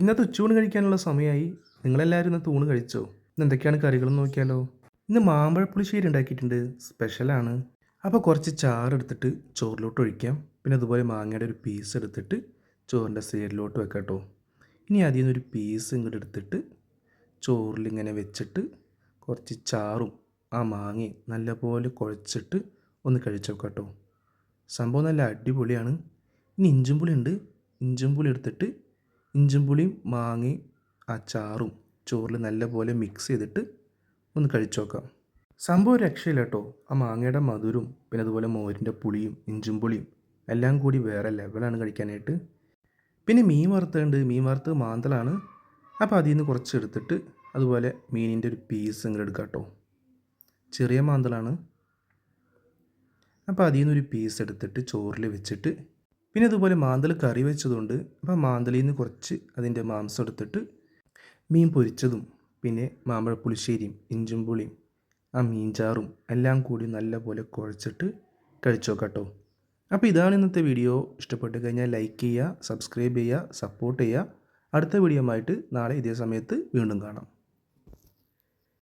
ഇന്നത്തെ ഉച്ചയൂണ് കഴിക്കാനുള്ള സമയമായി നിങ്ങളെല്ലാവരും ഇന്നത്തെ ഊണ് കഴിച്ചോ? ഇന്ന് എന്തൊക്കെയാണ് കറികളെന്ന് നോക്കിയാലോ? ഇന്ന് മാമ്പഴ പുളിശ്ശേരി ഉണ്ടാക്കിയിട്ടുണ്ട്. സ്പെഷ്യലാണ്. അപ്പോൾ കുറച്ച് ചാറ് എടുത്തിട്ട് ചോറിലോട്ട് ഒഴിക്കാം. പിന്നെ അതുപോലെ മാങ്ങയുടെ ഒരു പീസ് എടുത്തിട്ട് ചോറിന്റെ സൈഡിലോട്ട് വെക്കാം കേട്ടോ. ഇനി അതിൽ നിന്നൊരു പീസ് ഇങ്ങോട്ട് എടുത്തിട്ട് ചോറിലിങ്ങനെ വെച്ചിട്ട് കുറച്ച് ചാറും ആ മാങ്ങയും നല്ലപോലെ കുഴച്ചിട്ട് ഒന്ന് കഴിച്ചു കേട്ടോ. സംഭവം നല്ല അടിപൊളിയാണ്. ഇനി ഇഞ്ചും പുളി ഉണ്ട് ഇഞ്ചും പുളി എടുത്തിട്ട് ഇഞ്ചും പുളിയും മാങ്ങയും അച്ചാറും ചോറിൽ ചോറിൽ നല്ലപോലെ മിക്സ് ചെയ്തിട്ട് ഒന്ന് കഴിച്ചു നോക്കാം സംഭവം രക്ഷയില്ല കേട്ടോ ആ മാങ്ങയുടെ മധുരവും പിന്നെ അതുപോലെ മോരിന്റെ പുളിയും ഇഞ്ചും പുളിയും എല്ലാം കൂടി വേറെ ലെവലാണ് കഴിക്കാനായിട്ട്. പിന്നെ മീൻ വറുത്തുണ്ട് മീൻ വറുത്ത് മാന്തലാണ് അപ്പോൾ അതിൽ നിന്ന് കുറച്ച് എടുത്തിട്ട് അതുപോലെ മീനിന്റെ ഒരു പീസ് ഇങ്ങനെ എടുക്കാം കേട്ടോ ചെറിയ മാന്തലാണ് അപ്പോൾ അതിൽ നിന്നൊരു പീസ് എടുത്തിട്ട് ചോറിൽ വെച്ചിട്ട് പിന്നെ അതുപോലെ മാന്തൽ കറി വെച്ചതുകൊണ്ട് അപ്പോൾ മാന്തലിൽ നിന്ന് കുറച്ച് അതിന്റെ മാംസം എടുത്തിട്ട് മീൻ പൊരിച്ചതും പിന്നെ മാമ്പഴ പുളിശ്ശേരിയും ഇഞ്ചും പുളിയും ആ മീൻചാറും എല്ലാം കൂടി നല്ലപോലെ കുഴച്ചിട്ട് കഴിച്ചു കേട്ടോ. അപ്പോൾ ഇതാണ് ഇന്നത്തെ വീഡിയോ. ഇഷ്ടപ്പെട്ട് കഴിഞ്ഞാൽ ലൈക്ക് ചെയ്യുക സബ്സ്ക്രൈബ് ചെയ്യുക സപ്പോർട്ട് ചെയ്യുക. അടുത്ത വീഡിയോ ആയിട്ട് നാളെ ഇതേ സമയത്ത് വീണ്ടും കാണാം.